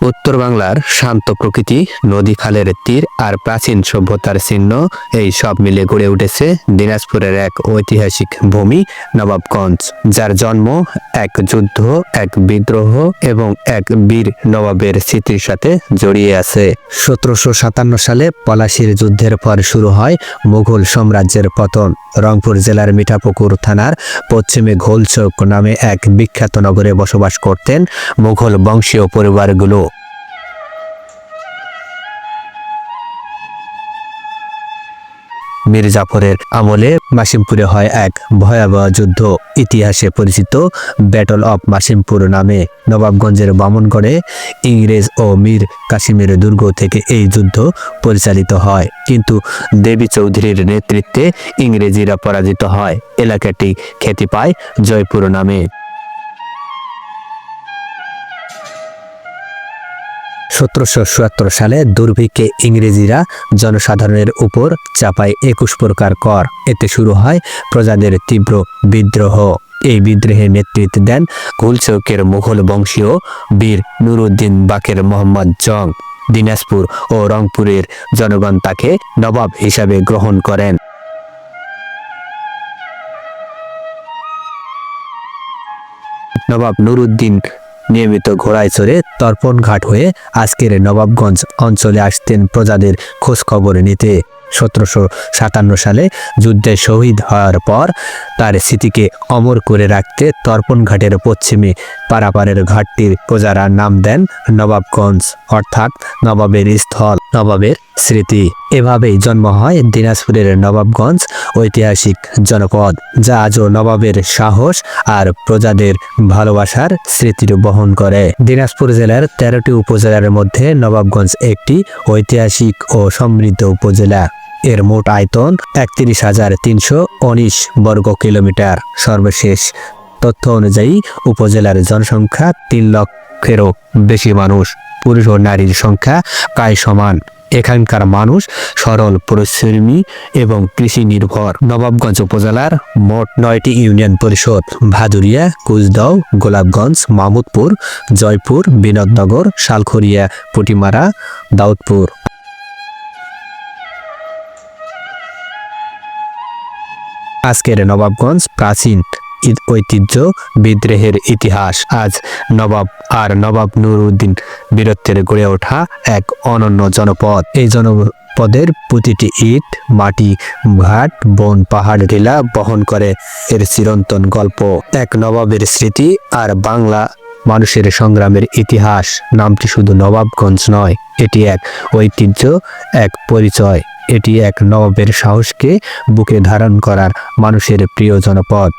উত্তর বাংলার শান্ত প্রকৃতি, নদী খালের তীর আর প্রাচীন সভ্যতার চিহ্ন, এই সব মিলে গড়ে উঠেছে দিনাজপুরের এক ঐতিহাসিক ভূমি, নবাবগঞ্জ, যার জন্ম এক যুদ্ধ, এক বিদ্রোহ এবং এক বীর নবাবের স্মৃতির সাথে জড়িয়ে আছে। সতেরোশো সাতান্ন সালে পলাশির যুদ্ধের পর শুরু হয় মুঘল সাম্রাজ্যের পতন। রংপুর জেলার মিঠাপুকুর থানার পশ্চিমে ঘোলচৌক নামে এক বিখ্যাত নগরে বসবাস করতেন মুঘল বংশীয় পরিবারগুলো। মীর জাফরের আমলে মাসিমপুরে হয় এক ভয়াবহ যুদ্ধ। ইতিহাসে পরিচিত ব্যাটল অফ মাসিমপুর নামে নবাবগঞ্জের বামনগড়ে ইংরেজ ও মীর কাসিমের দুর্গ থেকে এই যুদ্ধ পরিচালিত হয়। কিন্তু দেবী চৌধুরীর নেতৃত্বে ইংরেজিরা পরাজিত হয়। এলাকাটি খ্যাতি পায় জয়পুর নামে। সতেরোশো চুয়াত্তর সালে দুর্ভিক্ষে ইংরেজিরা জনসাধারণের উপর চাপায় একুশ প্রকার কর। এতে শুরু হয় প্রজাদের তীব্র বিদ্রোহ। এই বিদ্রোহের নেতৃত্ব দেন গুলচৌকের মুঘল বংশীয় বীর নুরুদ্দিন বাকের মোহাম্মদ জং। দিনাজপুর ও রংপুরের জনগণ তাকে নবাব হিসাবে গ্রহণ করেন। নবাব নুরুদ্দিন নিয়মিত ঘোড়ায় চড়ে তর্পণ ঘাট হয়ে আজকের নবাবগঞ্জ অঞ্চলে আসতেন প্রজাদের খোঁজখবর নিতে। সতেরোশো সাতান্ন সালে যুদ্ধে শহীদ হওয়ার পর তার স্মৃতিকে অমর করে রাখতে তর্পণ ঘাটের পশ্চিমে পারাপারের ঘাটটির প্রজারা নাম দেন নবাবগঞ্জ। অর্থাৎ নবাবের স্থল। নবাবের স্মৃতি। এভাবেই জন্ম হয় দিনাজপুরের নবাবগঞ্জ ঐতিহাসিক জনপদ, যা আজও নবাবের সাহস আর প্রজাদের ভালোবাসার স্মৃতির বহন করে। দিনাজপুর জেলার তেরোটি উপজেলার মধ্যে নবাবগঞ্জ একটি ঐতিহাসিক ও সমৃদ্ধ উপজেলা। এর মোট আয়তন একত্রিশ হাজার তিনশো উনিশ বর্গ কিলোমিটার। সর্বশেষ তথ্য অনুযায়ী উপজেলার জনসংখ্যা তিন লক্ষেরও বেশি মানুষ। পুরুষ ও নারীর সংখ্যা প্রায় সমান। এখানকার মানুষ সরল, পরিশ্রমী এবং কৃষি নির্ভর নবাবগঞ্জ উপজেলার মোট নয়টি ইউনিয়ন পরিষদ, ভাদুরিয়া কুচদাও গোলাপগঞ্জ মাহমুদপুর জয়পুর, বিনোদনগর শালখরিয়া পুটিমারা, দাউদপুর। আজকের নবাবগঞ্জ প্রাচীন। ঐতিহ্য বিদ্রোহের ইতিহাস। আজ নবাব আর নবাব নুরউদ্দিন বীরত্বের গড়ে ওঠা এক অনন্য জনপদ। এই জনপদের প্রতিটি ইট, মাটি, ঘাট, বন, পাহাড় টিলা বহন করে এর চিরন্তন গল্প। এক নবাবের স্মৃতি আর বাংলা মানুষের সংগ্রামের ইতিহাস। নামটি শুধু নবাবগঞ্জ নয়, এটি এক ঐতিহ্য, এক পরিচয়। এটি এক নবাবের সাহসকে বুকে ধারণ করার মানুষের প্রিয় জনপদ।